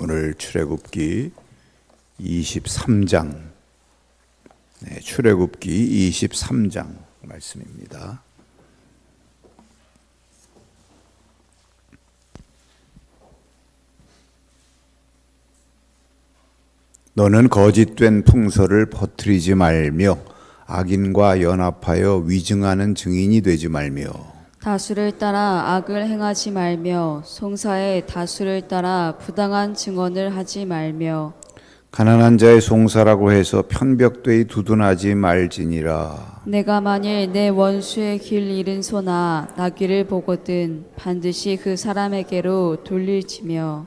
오늘 출애굽기 23장 네, 출애굽기 23장 말씀입니다. 너는 거짓된 풍설을 퍼뜨리지 말며 악인과 연합하여 위증하는 증인이 되지 말며 다수를 따라 악을 행하지 말며 송사의 다수를 따라 부당한 증언을 하지 말며 가난한 자의 송사라고 해서 편벽되이 두둔하지 말지니라. 내가 만일 내 원수의 길 잃은 소나 나귀를 보거든 반드시 그 사람에게로 돌릴지며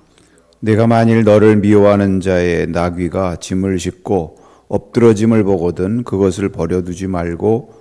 내가 만일 너를 미워하는 자의 나귀가 짐을 싣고 엎드러짐을 보거든 그것을 버려두지 말고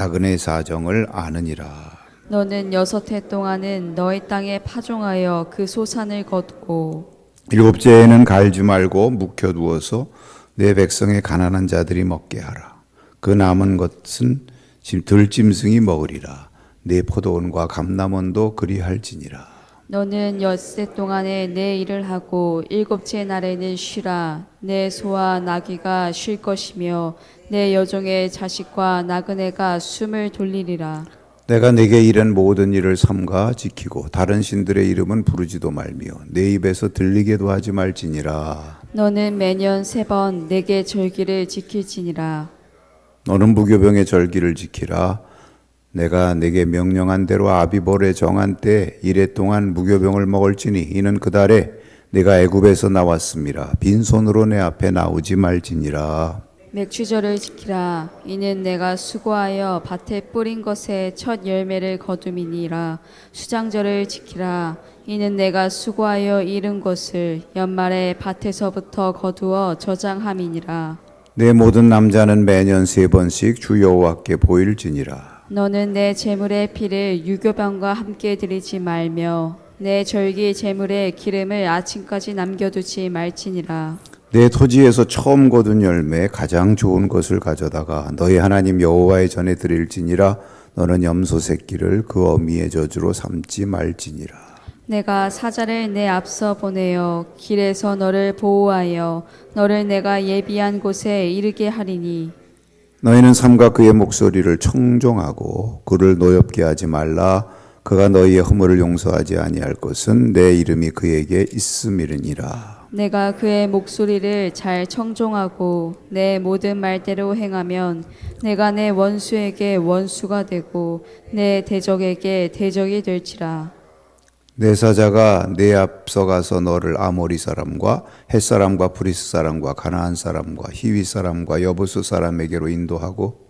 나그네 사정을 아느니라 너는 여섯 해 동안은 너희 땅에 파종하여 그 소산을 걷고 일곱째에는 갈지 말고 묵혀 두어서 내 백성의 가난한 자들이 먹게 하라. 그 남은 것은 지- 들짐승이 먹으리라. 내 포도원과 감남원도 그리할지니라. 너는 엿새 동안에 내 일을 하고 일곱째 날에는 쉬라 내 소와 나귀가 쉴 것이며 내 여종의 자식과 나그네가 숨을 돌리리라 내가 내게 이른 모든 일을 삼가 지키고 다른 신들의 이름은 부르지도 말며 내 입에서 들리게도 하지 말지니라. 너는 매년 세 번 내게 절기를 지킬지니라 너는 무교병의 절기를 지키라. 내가 내게 명령한 대로 아비볼에 정한 때 이래 동안 무교병을 먹을지니 이는 그 달에 내가 애굽에서 나왔음이라 빈손으로 내 앞에 나오지 말지니라. 맥주절을 지키라. 이는 내가 수고하여 밭에 뿌린 것의 첫 열매를 거둠이니라. 수장절을 지키라. 이는 내가 수고하여 잃은 것을 연말에 밭에서부터 거두어 저장함이니라. 내 모든 남자는 매년 세 번씩 주 여호와께 보일지니라. 너는 내 재물의 피를 유교병과 함께 드리지 말며 내 절기 재물의 기름을 아침까지 남겨두지 말지니라 내 토지에서 처음 거둔 열매 가장 좋은 것을 가져다가 너희 하나님 여호와의 전에 드릴지니라. 너는 염소 새끼를 그 어미의 저주로 삼지 말지니라. 내가 사자를 내 앞서 보내어 길에서 너를 보호하여 너를 내가 예비한 곳에 이르게 하리니 너희는 삼가 그의 목소리를 청종하고 그를 노엽게 하지 말라. 그가 너희의 허물을 용서하지 아니할 것은 내 이름이 그에게 있음이니라. 내가 그의 목소리를 잘 청종하고 내 모든 말대로 행하면 내가 내 원수에게 원수가 되고 내 대적에게 대적이 될지라. 내 사자가 내 앞서 가서 너를 아모리 사람과 햇 사람과 브리스 사람과 가나안 사람과 히위 사람과 여부수 사람에게로 인도하고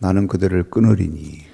나는 그들을 끊으리니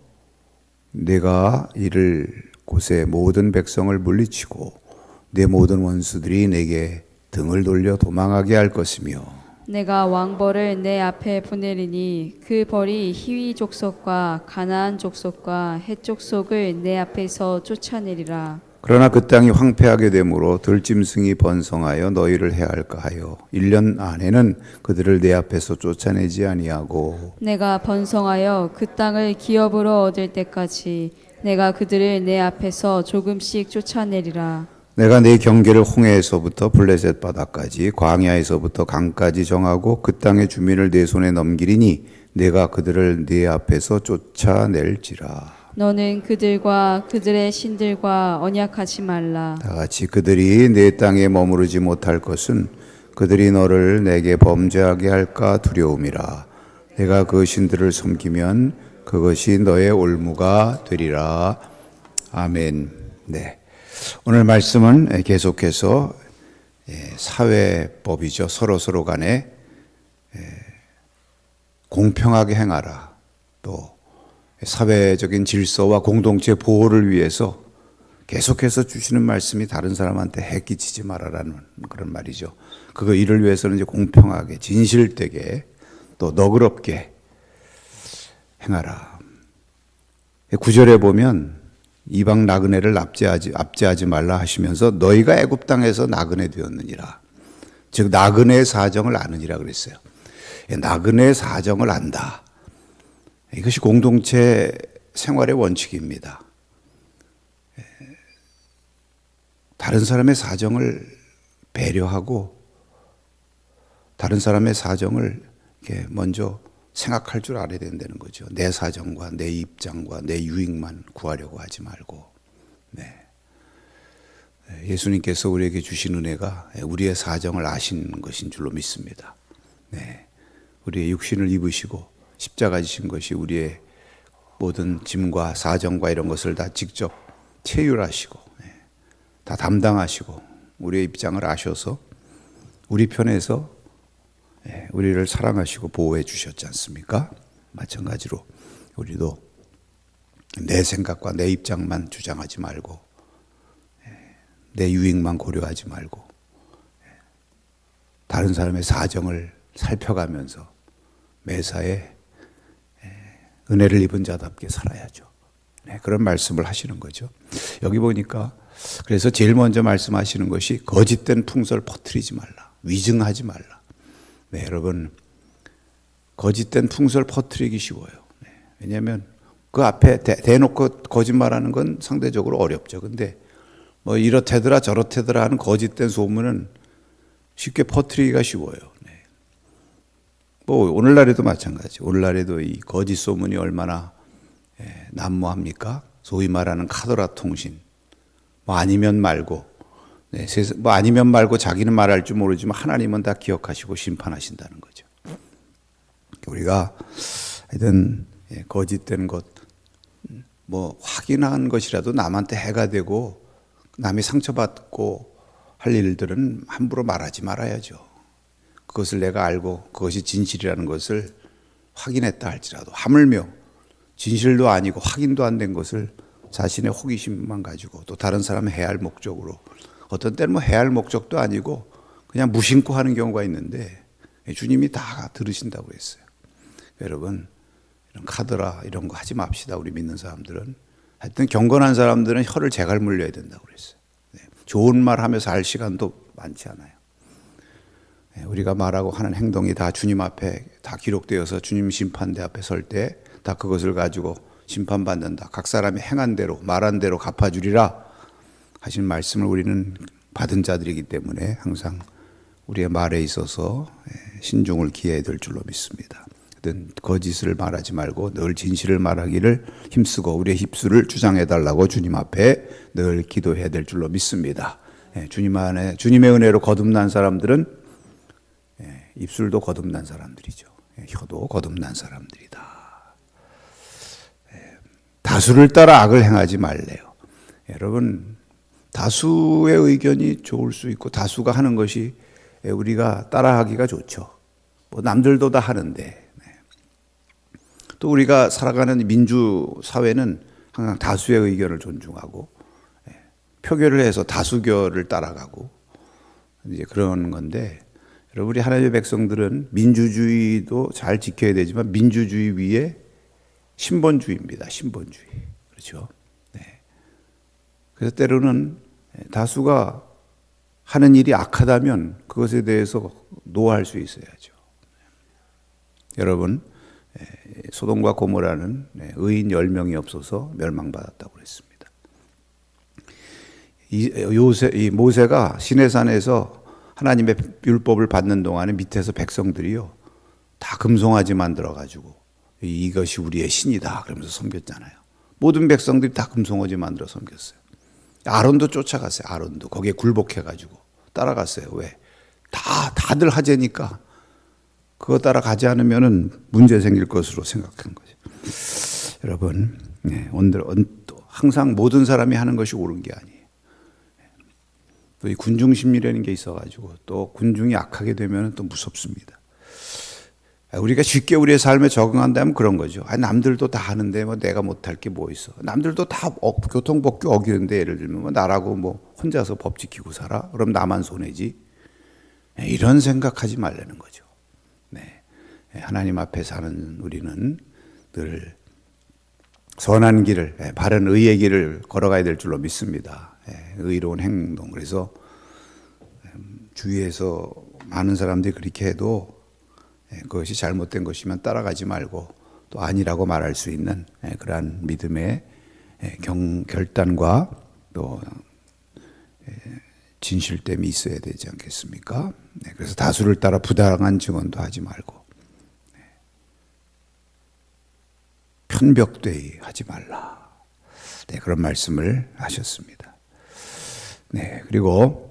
내가 이를 곳에 모든 백성을 물리치고 내 모든 원수들이 내게 등을 돌려 도망하게 할 것이며 내가 왕벌을 내 앞에 보내리니 그 벌이 히위 족속과 가나안 족속과 헷 족속을 내 앞에서 쫓아내리라 그러나 그 땅이 황폐하게 되므로 들짐승이 번성하여 너희를 해할까 하여 1년 안에는 그들을 내 앞에서 쫓아내지 아니하고 내가 번성하여 그 땅을 기업으로 얻을 때까지 내가 그들을 내 앞에서 조금씩 쫓아내리라. 내가 내 경계를 홍해에서부터 블레셋 바다까지 광야에서부터 강까지 정하고 그 땅의 주민을 내 손에 넘기리니 내가 그들을 네 앞에서 쫓아낼지라 너는 그들과 그들의 신들과 언약하지 말라. 다 같이 그들이 내 땅에 머무르지 못할 것은 그들이 너를 내게 범죄하게 할까 두려움이라. 내가 그 신들을 섬기면 그것이 너의 올무가 되리라. 아멘. 네. 오늘 말씀은 계속해서 예, 사회법이죠. 서로 서로 간에 예, 공평하게 행하라. 또 사회적인 질서와 공동체 보호를 위해서 계속해서 주시는 말씀이 다른 사람한테 해 끼치지 말아라는 그런 말이죠. 그거 이를 위해서는 이제 공평하게 진실되게 또 너그럽게 행하라. 구절에 보면 이방 나그네를 납제하지 압제하지 말라 하시면서 너희가 애굽 땅에서 나그네 되었느니라. 즉 나그네의 사정을 아느니라 그랬어요. 예, 나그네의 사정을 안다. 이것이 공동체 생활의 원칙입니다. 예, 다른 사람의 사정을 배려하고 다른 사람의 사정을 먼저 생각할 줄 알아야 된다는 거죠. 내 사정과 내 입장과 내 유익만 구하려고 하지 말고. 네. 네, 예수님께서 우리에게 주신 은혜가 우리의 사정을 아신 것인 줄로 믿습니다. 네. 우리의 육신을 입으시고 십자가 지신 것이 우리의 모든 짐과 사정과 이런 것을 다 직접 체휼하시고 네. 다 담당하시고 우리의 입장을 아셔서 우리 편에서 예, 우리를 사랑하시고 보호해 주셨지 않습니까? 마찬가지로 우리도 내 생각과 내 입장만 주장하지 말고 예, 내 유익만 고려하지 말고 예, 다른 사람의 사정을 살펴가면서 매사에 은혜를 입은 자답게 살아야죠. 네, 그런 말씀을 하시는 거죠. 여기 보니까 그래서 제일 먼저 말씀하시는 것이 거짓된 풍설 퍼뜨리지 말라. 위증하지 말라. 네, 여러분 거짓된 풍설 퍼뜨리기 쉬워요. 네, 왜냐하면 그 앞에 대, 대놓고 거짓말하는 건 상대적으로 어렵죠. 근데 뭐 이렇대더라 저렇대더라 하는 거짓된 소문은 쉽게 퍼뜨리기가 쉬워요. 네. 뭐 오늘날에도 마찬가지. 오늘날에도 이 거짓 소문이 얼마나 예, 난무합니까? 소위 말하는 카더라 통신. 뭐 아니면 말고 네, 세상- 뭐 아니면 말고 자기는 말할 줄 모르지만 하나님은 다 기억하시고 심판하신다는 거죠. 우리가 하여튼 예, 거짓된 것, 뭐 확인한 것이라도 남한테 해가 되고 남이 상처받고 할 일들은 함부로 말하지 말아야죠. 그것을 내가 알고 그것이 진실이라는 것을 확인했다 할지라도 하물며 진실도 아니고 확인도 안 된 것을 자신의 호기심만 가지고 또 다른 사람을 해할 목적으로 어떤 때는 뭐 해할 목적도 아니고 그냥 무심코 하는 경우가 있는데 주님이 다 들으신다고 했어요. 여러분 이런 카드라 이런 거 하지 맙시다. 우리 믿는 사람들은 하여튼 경건한 사람들은 혀를 제갈 물려야 된다고 그랬어요. 네. 좋은 말 하면서 할 시간도 많지 않아요. 네, 우리가 말하고 하는 행동이 다 주님 앞에 다 기록되어서 주님 심판대 앞에 설 때 다 그것을 가지고 심판받는다. 각 사람이 행한 대로 말한 대로 갚아주리라 하신 말씀을 우리는 받은 자들이기 때문에 항상 우리의 말에 있어서 예, 신중을 기해야 될 줄로 믿습니다. 거짓을 말하지 말고 늘 진실을 말하기를 힘쓰고 우리의 입술을 주장해 달라고 주님 앞에 늘 기도해야 될 줄로 믿습니다. 예, 주님 안에 주님의 은혜로 거듭난 사람들은 예, 입술도 거듭난 사람들이죠. 예, 혀도 거듭난 사람들이다. 예, 다수를 따라 악을 행하지 말래요. 여러분 다수의 의견이 좋을 수 있고 다수가 하는 것이 우리가 따라하기가 좋죠. 뭐 남들도 다 하는데 네. 또 우리가 살아가는 민주 사회는 항상 다수의 의견을 존중하고 예, 표결을 해서 다수결을 따라가고 이제 그런 건데 여러분 우리 하나님의 백성들은 민주주의도 잘 지켜야 되지만 민주주의 위에 신본주의입니다. 신본주의 그렇죠. 그래서 때로는 다수가 하는 일이 악하다면 그것에 대해서 노할 수 있어야죠. 여러분, 소돔과 고모라는 의인 10명이 없어서 멸망받았다고 그랬습니다. 이 요새 이 모세가 시내산에서 하나님의 율법을 받는 동안에 밑에서 백성들이요 다 금송아지 만들어 가지고 이것이 우리의 신이다 그러면서 섬겼잖아요. 모든 백성들이 다 금송아지 만들어 섬겼어요. 아론도 쫓아갔어요. 아론도 거기에 굴복해 가지고 따라갔어요. 왜? 다 다들 하재니까 그거 따라가지 않으면은 문제 생길 것으로 생각한 거죠. 여러분, 네, 오늘 또 항상 모든 사람이 하는 것이 옳은 게 아니에요. 또 이 군중 심리라는 게 있어가지고 또 군중이 악하게 되면 또 무섭습니다. 우리가 쉽게 우리의 삶에 적응한다면 그런 거죠. 아, 남들도 다 하는데 뭐 내가 못할 게 뭐 있어. 남들도 다 어, 교통법규 어기는데 예를 들면 뭐 나라고 뭐 혼자서 법 지키고 살아. 그럼 나만 손해지. 네, 이런 생각하지 말라는 거죠. 네. 하나님 앞에 사는 우리는 늘 선한 길을, 예, 바른 의의 길을 걸어가야 될 줄로 믿습니다. 예, 의로운 행동. 그래서 음, 주위에서 많은 사람들이 그렇게 해도 예, 그것이 잘못된 것이면 따라가지 말고 또 아니라고 말할 수 있는 예, 그러한 믿음의 예, 경, 결단과 또 예, 진실됨이 있어야 되지 않겠습니까? 네, 그래서 다수를 따라 부당한 증언도 하지 말고 네. 편벽되이 하지 말라. 네, 그런 말씀을 하셨습니다. 네, 그리고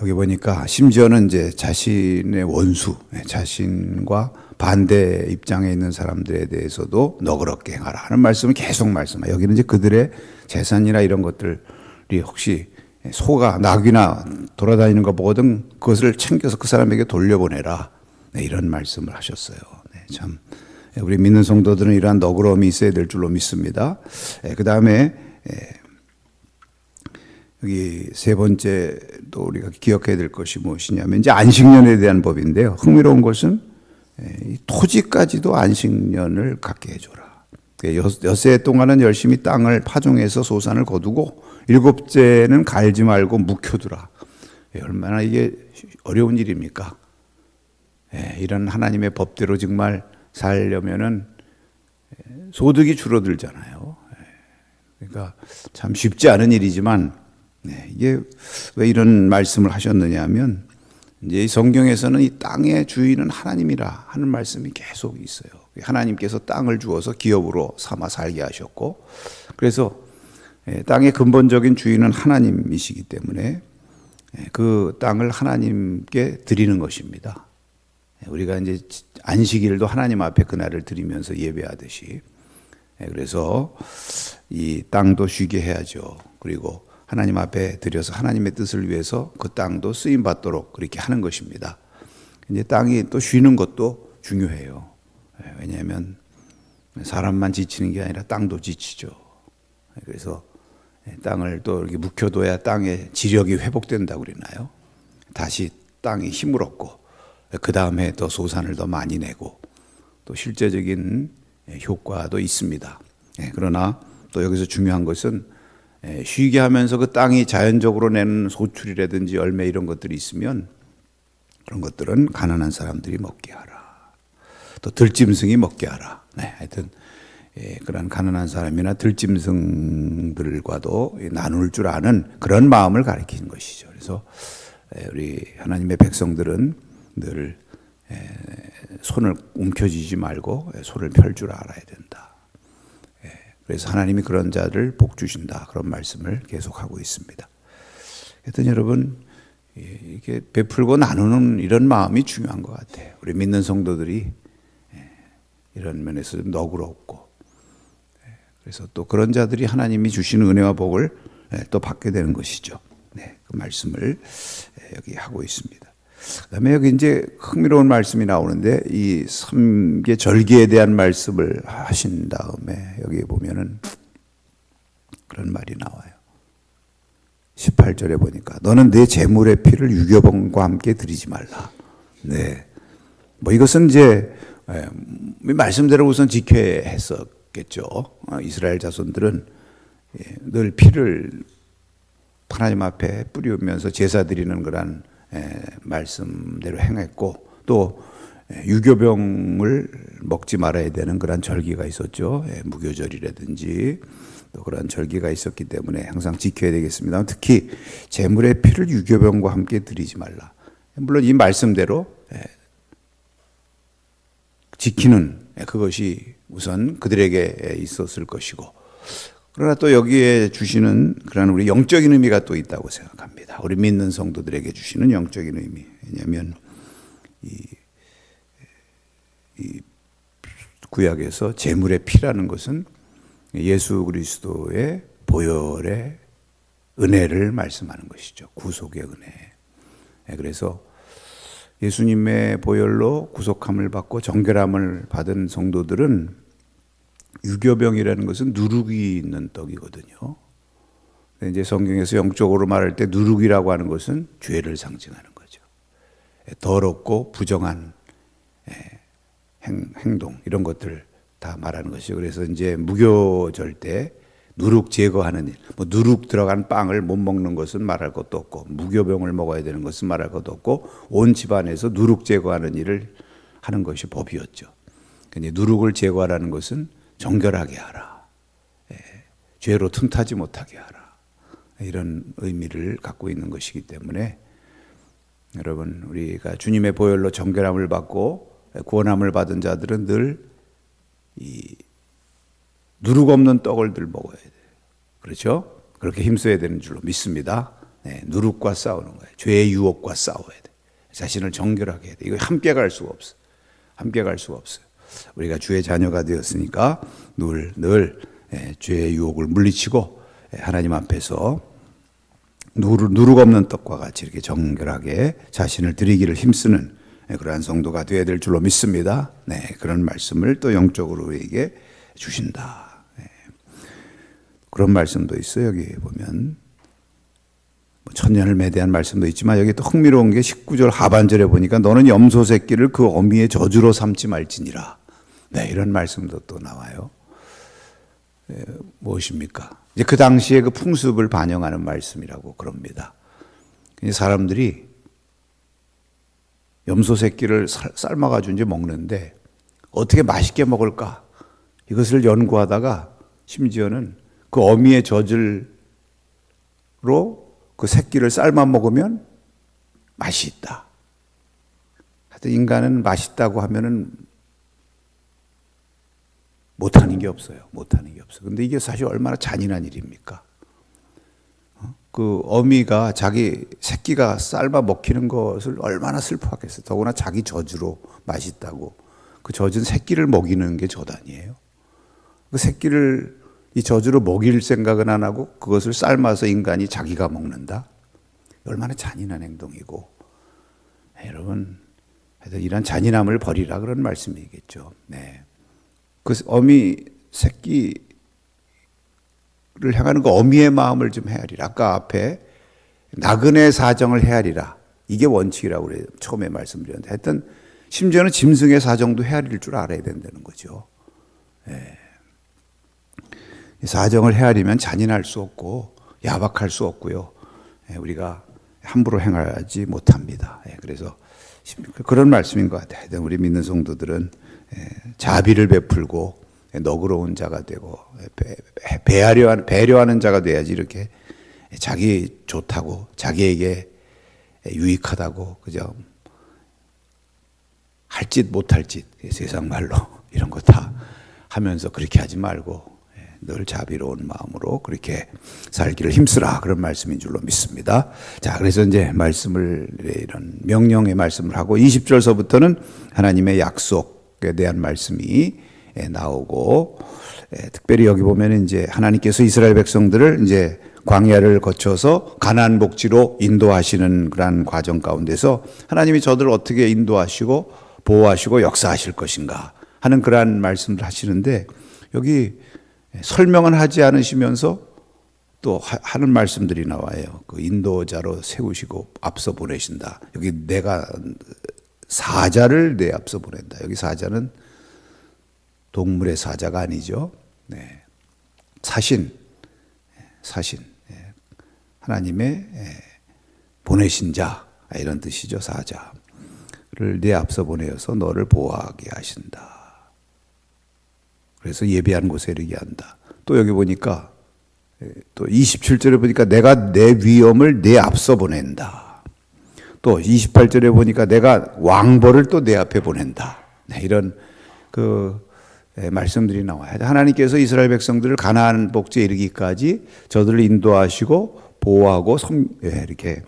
여기 보니까 심지어는 이제 자신의 원수, 네, 자신과 반대 입장에 있는 사람들에 대해서도 너그럽게 행하라 하는 말씀을 계속 말씀해요. 여기는 이제 그들의 재산이나 이런 것들이 혹시 소가 낙이나 돌아다니는 거 보거든 그것을 챙겨서 그 사람에게 돌려보내라. 네, 이런 말씀을 하셨어요. 네, 참 우리 믿는 성도들은 이러한 너그러움이 있어야 될 줄로 믿습니다. 그 다음에 여기 세 번째 또 우리가 기억해야 될 것이 무엇이냐면 이제 안식년에 대한 법인데요. 흥미로운 것은 이 토지까지도 안식년을 갖게 해줘라. 여세 동안은 열심히 땅을 파종해서 소산을 거두고 일곱째는 갈지 말고 묵혀두라. 얼마나 이게 어려운 일입니까? 이런 하나님의 법대로 정말 살려면은 소득이 줄어들잖아요. 그러니까 참 쉽지 않은 일이지만 네, 이게 왜 이런 말씀을 하셨느냐 하면 이제 성경에서는 이 땅의 주인은 하나님이라 하는 말씀이 계속 있어요. 하나님께서 땅을 주어서 기업으로 삼아 살게 하셨고 그래서 땅의 근본적인 주인은 하나님이시기 때문에 그 땅을 하나님께 드리는 것입니다. 우리가 이제 안식일도 하나님 앞에 그날을 드리면서 예배하듯이 그래서 이 땅도 쉬게 해야죠. 그리고 하나님 앞에 드려서 하나님의 뜻을 위해서 그 땅도 쓰임 받도록 그렇게 하는 것입니다. 이제 땅이 또 쉬는 것도 중요해요. 왜냐하면 사람만 지치는 게 아니라 땅도 지치죠. 그래서 땅을 또 이렇게 묵혀둬야 땅의 지력이 회복된다고 그러나요? 다시 땅이 힘을 얻고 그 다음에 또 소산을 더 많이 내고 또 실제적인 효과도 있습니다. 그러나 또 여기서 중요한 것은 쉬게 하면서 그 땅이 자연적으로 내는 소출이라든지 열매 이런 것들이 있으면 그런 것들은 가난한 사람들이 먹게 하라. 또 들짐승이 먹게 하라. 네, 하여튼 예, 그런 가난한 사람이나 들짐승들과도 나눌 줄 아는 그런 마음을 가리키는 것이죠. 그래서 우리 하나님의 백성들은 늘 손을 움켜쥐지 말고 손을 펼 줄 알아야 된다. 그래서 하나님이 그런 자를 복 주신다. 그런 말씀을 계속하고 있습니다. 하여튼 여러분, 이게 베풀고 나누는 이런 마음이 중요한 것 같아요. 우리 믿는 성도들이 이런 면에서 좀 너그럽고, 그래서 또 그런 자들이 하나님이 주시는 은혜와 복을 또 받게 되는 것이죠. 네, 그 말씀을 여기 하고 있습니다. 그다음에 여기 이제 흥미로운 말씀이 나오는데 이 삼계 절기에 대한 말씀을 하신 다음에 여기 보면은 그런 말이 나와요. 18절에 보니까 너는 내 재물의 피를 유교범과 함께 드리지 말라. 네. 뭐 이것은 이제 말씀대로 우선 지켜야 했었겠죠. 어, 이스라엘 자손들은 예, 늘 피를 하나님 앞에 뿌리면서 제사 드리는 그런 말씀대로 행했고 또 유교병을 먹지 말아야 되는 그런 절기가 있었죠. 무교절이라든지 또 그런 절기가 있었기 때문에 항상 지켜야 되겠습니다. 특히 재물의 피를 유교병과 함께 드리지 말라. 물론 이 말씀대로 지키는 그것이 우선 그들에게 있었을 것이고 그러나 또 여기에 주시는 그런 우리 영적인 의미가 또 있다고 생각합니다. 우리 믿는 성도들에게 주시는 영적인 의미. 왜냐하면 이, 이 구약에서 제물의 피라는 것은 예수 그리스도의 보혈의 은혜를 말씀하는 것이죠. 구속의 은혜. 예, 그래서 예수님의 보혈로 구속함을 받고 정결함을 받은 성도들은 유교병이라는 것은 누룩이 있는 떡이거든요. 이제 성경에서 영적으로 말할 때 누룩이라고 하는 것은 죄를 상징하는 거죠. 예, 더럽고 부정한 예, 행, 행동 이런 것들 다 말하는 것이죠. 그래서 이제 무교절 때 누룩 제거하는 일, 뭐 누룩 들어간 빵을 못 먹는 것은 말할 것도 없고 무교병을 먹어야 되는 것은 말할 것도 없고 온 집안에서 누룩 제거하는 일을 하는 것이 법이었죠. 근데 누룩을 제거하라는 것은 정결하게 하라, 예, 죄로 틈타지 못하게 하라 이런 의미를 갖고 있는 것이기 때문에 여러분 우리가 주님의 보혈로 정결함을 받고 구원함을 받은 자들은 늘 이 누룩 없는 떡을 늘 먹어야 돼요. 그렇죠? 그렇게 힘써야 되는 줄로 믿습니다. 네, 누룩과 싸우는 거예요. 죄의 유혹과 싸워야 돼. 자신을 정결하게 해야 돼. 이거 함께 갈 수가 없어. 함께 갈 수가 없어요. 우리가 주의 자녀가 되었으니까 늘, 늘 예, 죄의 유혹을 물리치고 예, 하나님 앞에서 누룩, 누룩 없는 떡과 같이 이렇게 정결하게 자신을 드리기를 힘쓰는 예, 그러한 성도가 되어야 될 줄로 믿습니다. 네, 그런 말씀을 또 영적으로 우리에게 주신다. 네. 그런 말씀도 있어요. 여기 보면 뭐 천년을 매대한 말씀도 있지만 여기 또 흥미로운 게 19절 하반절에 보니까 너는 염소 새끼를 그 어미의 저주로 삼지 말지니라. 네, 이런 말씀도 또 나와요. 예, 무엇입니까? 이제 그 당시에 그 풍습을 반영하는 말씀이라고 그럽니다. 사람들이 염소 새끼를 삶아가지고 이제 먹는데 어떻게 맛있게 먹을까? 이것을 연구하다가 심지어는 그 어미의 젖을로 그 새끼를 삶아 먹으면 맛이 있다. 하여튼 인간은 맛있다고 하면은 못하는 게 없어요. 못하는 게 없어요. 근데 이게 사실 얼마나 잔인한 일입니까? 어? 그 어미가 자기 새끼가 삶아 먹히는 것을 얼마나 슬퍼하겠어요. 더구나 자기 젖으로 맛있다고. 그 젖은 새끼를 먹이는 게젖 아니에요. 그 새끼를 이 젖으로 먹일 생각은 안 하고 그것을 삶아서 인간이 자기가 먹는다. 얼마나 잔인한 행동이고. 여러분, 하여튼 이런 잔인함을 버리라 그런 말씀이겠죠. 네. 그 어미 새끼를 향하는 그 어미의 마음을 좀 헤아리라. 아까 앞에 나그네 사정을 헤아리라. 이게 원칙이라고 그래요. 처음에 말씀드렸는데. 하여튼 심지어는 짐승의 사정도 헤아릴 줄 알아야 된다는 거죠. 예. 사정을 헤아리면 잔인할 수 없고 야박할 수 없고요. 예, 우리가 함부로 행하지 못합니다. 예, 그래서 그런 말씀인 것 같아요. 우리 믿는 성도들은 예, 자비를 베풀고 너그러운 자가 되고 배하려 배려하는 자가 돼야지 이렇게 자기 좋다고 자기에게 유익하다고 그죠 할 짓 못할 짓 세상 말로 이런 거 다 하면서 그렇게 하지 말고 늘 자비로운 마음으로 그렇게 살기를 힘쓰라 그런 말씀인 줄로 믿습니다. 자, 그래서 이제 말씀을 이런 명령의 말씀을 하고 20절서부터는 하나님의 약속 에 대한 말씀이 나오고 특별히 여기 보면 이제 하나님께서 이스라엘 백성들을 이제 광야를 거쳐서 가나안 복지로 인도하시는 그러한 과정 가운데서 하나님이 저들을 어떻게 인도하시고 보호하시고 역사하실 것인가 하는 그러한 말씀을 하시는데 여기 설명은 하지 않으시면서 또 하는 말씀들이 나와요. 그 인도자로 세우시고 앞서 보내신다. 여기 내가 사자를 내 앞서 보낸다. 여기 사자는 동물의 사자가 아니죠. 네. 사신, 사신, 예. 하나님의 예. 보내신 자 이런 뜻이죠. 사자를 내 앞서 보내어서 너를 보호하게 하신다. 그래서 예배한 곳에 이르게 한다. 또 여기 보니까 또 27절에 보니까 내가 내 위엄을 내 앞서 보낸다. 또 28절에 보니까 내가 왕벌을 또 내 앞에 보낸다. 네, 이런 그 예, 말씀들이 나와요. 하나님께서 이스라엘 백성들을 가나안 복지에 이르기까지 저들을 인도하시고 보호하고 섬, 예, 이렇게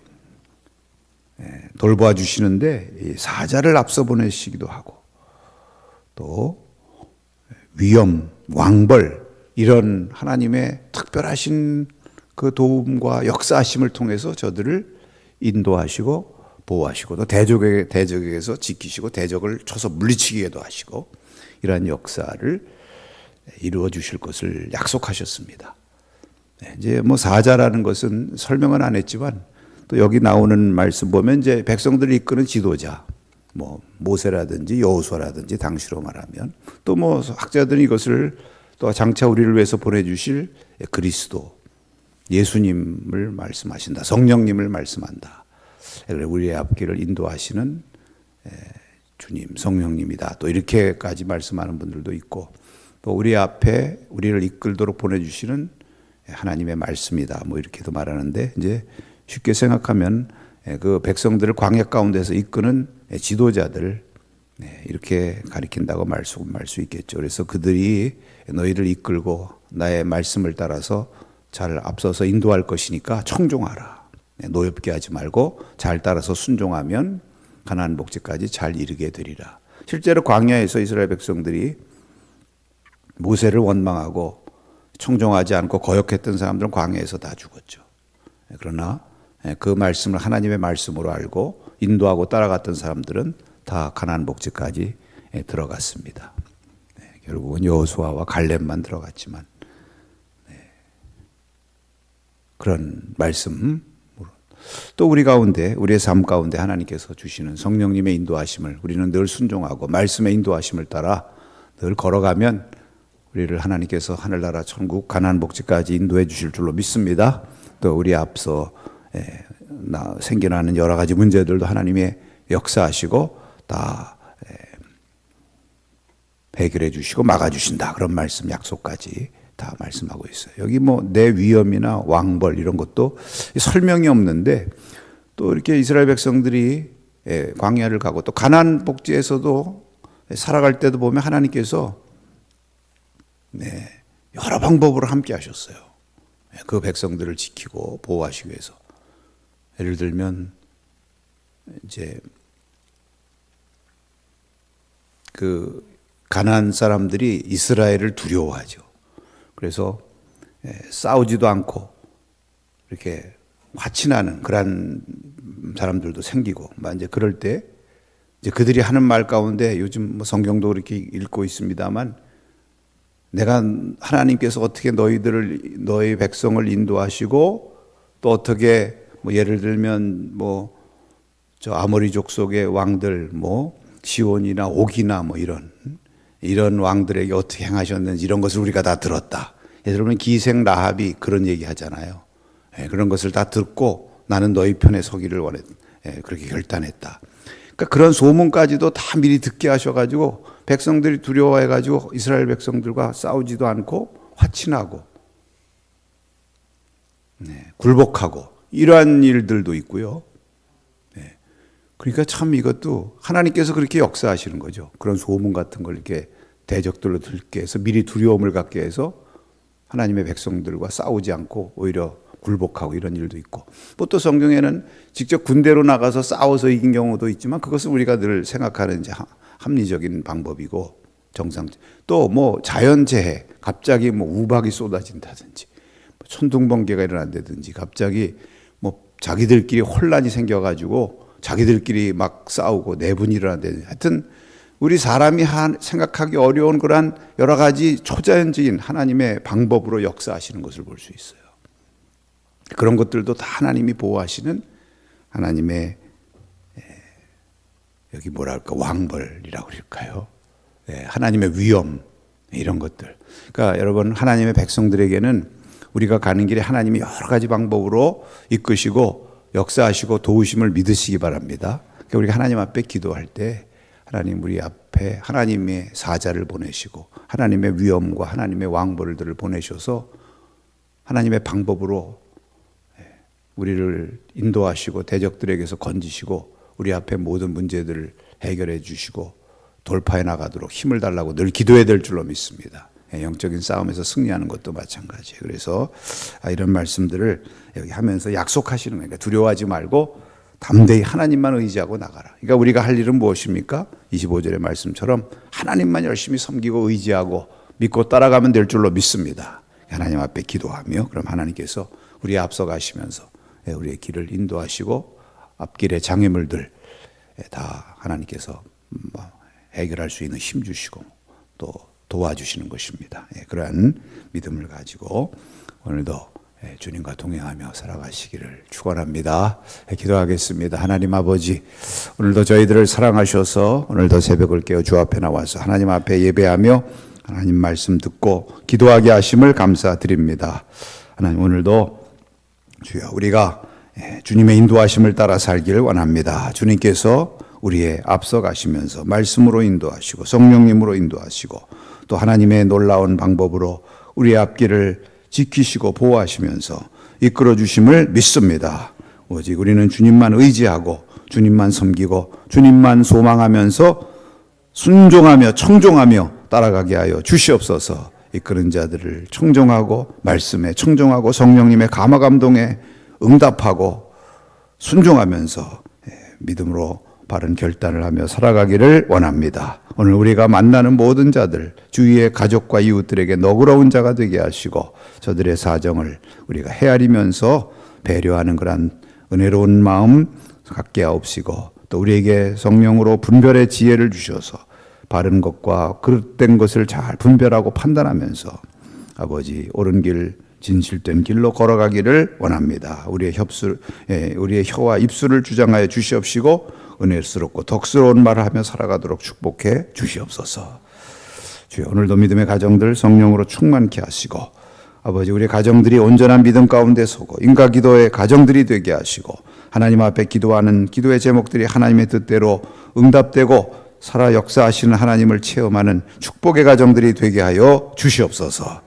예, 돌보아 주시는데 이 사자를 앞서 보내시기도 하고 또 위험, 왕벌 이런 하나님의 특별하신 그 도움과 역사하심을 통해서 저들을 인도하시고 보호하시고 또 대적에게 대적에게서 지키시고 대적을 쳐서 물리치기에도 하시고 이러한 역사를 이루어 주실 것을 약속하셨습니다. 네, 이제 뭐 사자라는 것은 설명은 안 했지만 또 여기 나오는 말씀 보면 이제 백성들을 이끄는 지도자 뭐 모세라든지 여호수아라든지 당시로 말하면 또 뭐 학자들이 이것을 또 장차 우리를 위해서 보내주실 그리스도 예수님을 말씀하신다 성령님을 말씀한다 우리의 앞길을 인도하시는 주님 성령님이다 또 이렇게까지 말씀하는 분들도 있고 또 우리 앞에 우리를 이끌도록 보내주시는 하나님의 말씀이다 뭐 이렇게도 말하는데 이제 쉽게 생각하면 그 백성들을 광야 가운데서 이끄는 지도자들 네, 이렇게 가리킨다고 말할 수 있겠죠. 그래서 그들이 너희를 이끌고 나의 말씀을 따라서 잘 앞서서 인도할 것이니까 청종하라. 네, 노엽게 하지 말고 잘 따라서 순종하면 가나안 복지까지 잘 이르게 되리라. 실제로 광야에서 이스라엘 백성들이 모세를 원망하고 청종하지 않고 거역했던 사람들은 광야에서 다 죽었죠. 네, 그러나 그 말씀을 하나님의 말씀으로 알고 인도하고 따라갔던 사람들은 다 가나안 복지까지 들어갔습니다. 네, 결국은 여호수아와 갈렙만 들어갔지만 네, 그런 말씀 또 우리 가운데 우리의 삶 가운데 하나님께서 주시는 성령님의 인도하심을 우리는 늘 순종하고 말씀의 인도하심을 따라 늘 걸어가면 우리를 하나님께서 하늘나라 천국 가나안 복지까지 인도해 주실 줄로 믿습니다. 또 우리 앞서 생겨나는 여러 가지 문제들도 하나님의 역사하시고 다 해결해 주시고 막아 주신다. 그런 말씀 약속까지 다 말씀하고 있어요. 여기 뭐 내 위험이나 왕벌 이런 것도 설명이 없는데 또 이렇게 이스라엘 백성들이 광야를 가고 또 가나안 복지에서도 살아갈 때도 보면 하나님께서 네, 여러 방법으로 함께 하셨어요. 그 백성들을 지키고 보호하시기 위해서. 예를 들면 이제 그 가나안 사람들이 이스라엘을 두려워하죠. 그래서 예, 싸우지도 않고 이렇게 화친하는 그런 사람들도 생기고, 이제 그럴 때 이제 그들이 하는 말 가운데 요즘 뭐 성경도 그렇게 읽고 있습니다만 내가 하나님께서 어떻게 너희들을 너희 백성을 인도하시고 또 어떻게 뭐 예를 들면 뭐 저 아모리 족 속의 왕들 뭐 시온이나 옥이나 뭐 이런 이런 왕들에게 어떻게 행하셨는지 이런 것을 우리가 다 들었다. 예를 들면 기생 라합이 그런 얘기 하잖아요. 예, 그런 것을 다 듣고 나는 너희 편에 서기를 원했. 예, 그렇게 결단했다. 그러니까 그런 소문까지도 다 미리 듣게 하셔가지고 백성들이 두려워해가지고 이스라엘 백성들과 싸우지도 않고 화친하고 네, 굴복하고 이러한 일들도 있고요. 네. 그러니까 참 이것도 하나님께서 그렇게 역사하시는 거죠. 그런 소문 같은 걸 이렇게 대적들로 들게 해서 미리 두려움을 갖게 해서 하나님의 백성들과 싸우지 않고 오히려 굴복하고 이런 일도 있고. 뭐 또 성경에는 직접 군대로 나가서 싸워서 이긴 경우도 있지만 그것은 우리가 늘 생각하는 이제 합리적인 방법이고 정상 또 뭐 자연재해 갑자기 뭐 우박이 쏟아진다든지 뭐 천둥번개가 일어난다든지 갑자기 뭐 자기들끼리 혼란이 생겨가지고 자기들끼리 막 싸우고 내분이 일어난다든지 하여튼 우리 사람이 한, 생각하기 어려운 그러한 여러 가지 초자연적인 하나님의 방법으로 역사하시는 것을 볼 수 있어요. 그런 것들도 다 하나님이 보호하시는 하나님의 여기 뭐랄까 왕벌이라고 그럴까요? 하나님의 위엄 이런 것들. 그러니까 여러분 하나님의 백성들에게는 우리가 가는 길에 하나님이 여러 가지 방법으로 이끄시고 역사하시고 도우심을 믿으시기 바랍니다. 그러니까 우리가 하나님 앞에 기도할 때 하나님 우리 앞에 하나님의 사자를 보내시고 하나님의 위엄과 하나님의 왕벌들을 보내셔서 하나님의 방법으로 우리를 인도하시고 대적들에게서 건지시고 우리 앞에 모든 문제들을 해결해 주시고 돌파해 나가도록 힘을 달라고 늘 기도해야 될 줄로 믿습니다. 예, 영적인 싸움에서 승리하는 것도 마찬가지예요. 그래서 아, 이런 말씀들을 여기 하면서 약속하시는 거니까 두려워하지 말고 담대히 하나님만 의지하고 나가라. 그러니까 우리가 할 일은 무엇입니까? 25절의 말씀처럼 하나님만 열심히 섬기고 의지하고 믿고 따라가면 될 줄로 믿습니다. 하나님 앞에 기도하며 그럼 하나님께서 우리 앞서 가시면서 예, 우리의 길을 인도하시고 앞길의 장애물들 예, 다 하나님께서 음, 뭐 해결할 수 있는 힘 주시고 또 도와주시는 것입니다. 예, 그러한 믿음을 가지고 오늘도 예, 주님과 동행하며 살아가시기를 축원합니다. 예, 기도하겠습니다. 하나님 아버지 오늘도 저희들을 사랑하셔서 오늘도 새벽을 깨어 주 앞에 나와서 하나님 앞에 예배하며 하나님 말씀 듣고 기도하게 하심을 감사드립니다. 하나님 오늘도 주여 우리가 예, 주님의 인도하심을 따라 살기를 원합니다. 주님께서 우리의 앞서 가시면서 말씀으로 인도하시고 성령님으로 인도하시고 또 하나님의 놀라운 방법으로 우리의 앞길을 지키시고 보호하시면서 이끌어 주심을 믿습니다. 오직 우리는 주님만 의지하고 주님만 섬기고 주님만 소망하면서 순종하며 청종하며 따라가게 하여 주시옵소서. 이끄는 자들을 청종하고 말씀에 청종하고 성령님의 감화 감동에 응답하고 순종하면서 예, 믿음으로 바른 결단을 하며 살아가기를 원합니다. 오늘 우리가 만나는 모든 자들 주위의 가족과 이웃들에게 너그러운 자가 되게 하시고 저들의 사정을 우리가 헤아리면서 배려하는 그런 은혜로운 마음 갖게 하옵시고 또 우리에게 성령으로 분별의 지혜를 주셔서 바른 것과 그릇된 것을 잘 분별하고 판단하면서 아버지 옳은 길 진실된 길로 걸어가기를 원합니다. 우리의 협술, 예, 우리의 혀와 입술을 주장하여 주시옵시고 은혜스럽고 덕스러운 말을 하며 살아가도록 축복해 주시옵소서. 주여 오늘도 믿음의 가정들 성령으로 충만케 하시고 아버지 우리 가정들이 온전한 믿음 가운데 서고 인가 기도의 가정들이 되게 하시고 하나님 앞에 기도하는 기도의 제목들이 하나님의 뜻대로 응답되고 살아 역사하시는 하나님을 체험하는 축복의 가정들이 되게 하여 주시옵소서.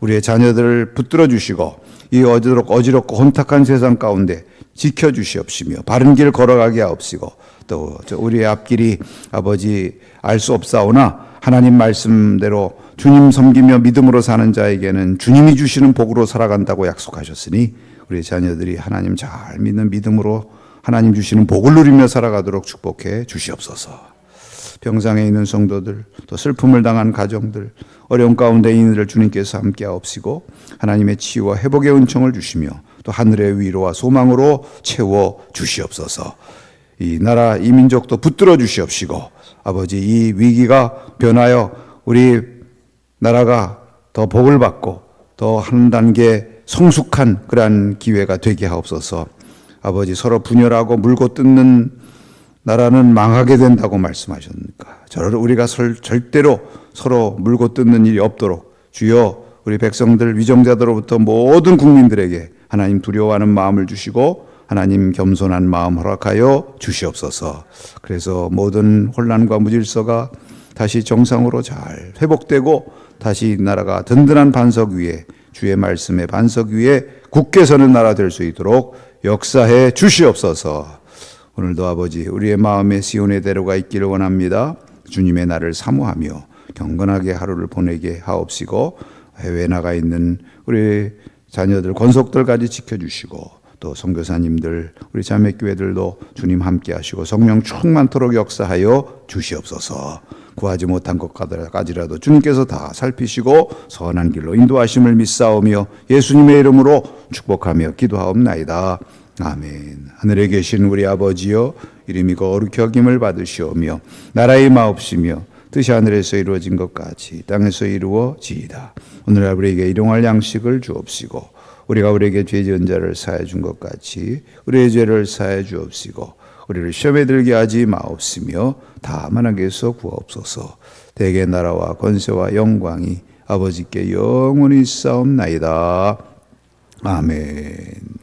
우리의 자녀들을 붙들어 주시고 이 어지럽고 어지럽고 혼탁한 세상 가운데 지켜 주시옵시며 바른 길 걸어가게 하옵시고 또 우리의 앞길이 아버지 알 수 없사오나 하나님 말씀대로 주님 섬기며 믿음으로 사는 자에게는 주님이 주시는 복으로 살아간다고 약속하셨으니 우리 자녀들이 하나님 잘 믿는 믿음으로 하나님 주시는 복을 누리며 살아가도록 축복해 주시옵소서. 병상에 있는 성도들, 또 슬픔을 당한 가정들, 어려운 가운데 있는 주님께서 함께 하옵시고 하나님의 치유와 회복의 은총을 주시며 또 하늘의 위로와 소망으로 채워 주시옵소서. 이 나라 이 민족도 붙들어 주시옵시고 아버지 이 위기가 변하여 우리 나라가 더 복을 받고 더 한 단계 성숙한 그러한 기회가 되게 하옵소서. 아버지 서로 분열하고 물고 뜯는 나라는 망하게 된다고 말씀하셨으니까 저를 우리가 설, 절대로 서로 물고 뜯는 일이 없도록 주여 우리 백성들 위정자들로부터 모든 국민들에게 하나님 두려워하는 마음을 주시고 하나님 겸손한 마음 허락하여 주시옵소서. 그래서 모든 혼란과 무질서가 다시 정상으로 잘 회복되고 다시 나라가 든든한 반석 위에 주의 말씀의 반석 위에 굳게 서는 나라 될 수 있도록 역사해 주시옵소서. 오늘도 아버지 우리의 마음에 시온의 대로가 있기를 원합니다. 주님의 날을 사모하며 경건하게 하루를 보내게 하옵시고 해외 나가 있는 우리 자녀들 권속들까지 지켜주시고 또 선교사님들 우리 자매교회들도 주님 함께 하시고 성령 충만토록 역사하여 주시옵소서. 구하지 못한 것까지라도 주님께서 다 살피시고 선한 길로 인도하심을 믿사오며 예수님의 이름으로 축복하며 기도하옵나이다. 아멘. 하늘에 계신 우리 아버지여 이름이 거룩히 여김을 받으시오며 나라의 마옵시며 뜻이 하늘에서 이루어진 것 같이 땅에서 이루어지이다. 오늘날 우리에게 일용할 양식을 주옵시고 우리가 우리에게 죄 지은 자를 사해 준 것 같이 우리의 죄를 사해 주옵시고 우리를 시험에 들게 하지 마옵시며 다만 하게서 구하옵소서. 대개 나라와 권세와 영광이 아버지께 영원히 싸움나이다. 아멘.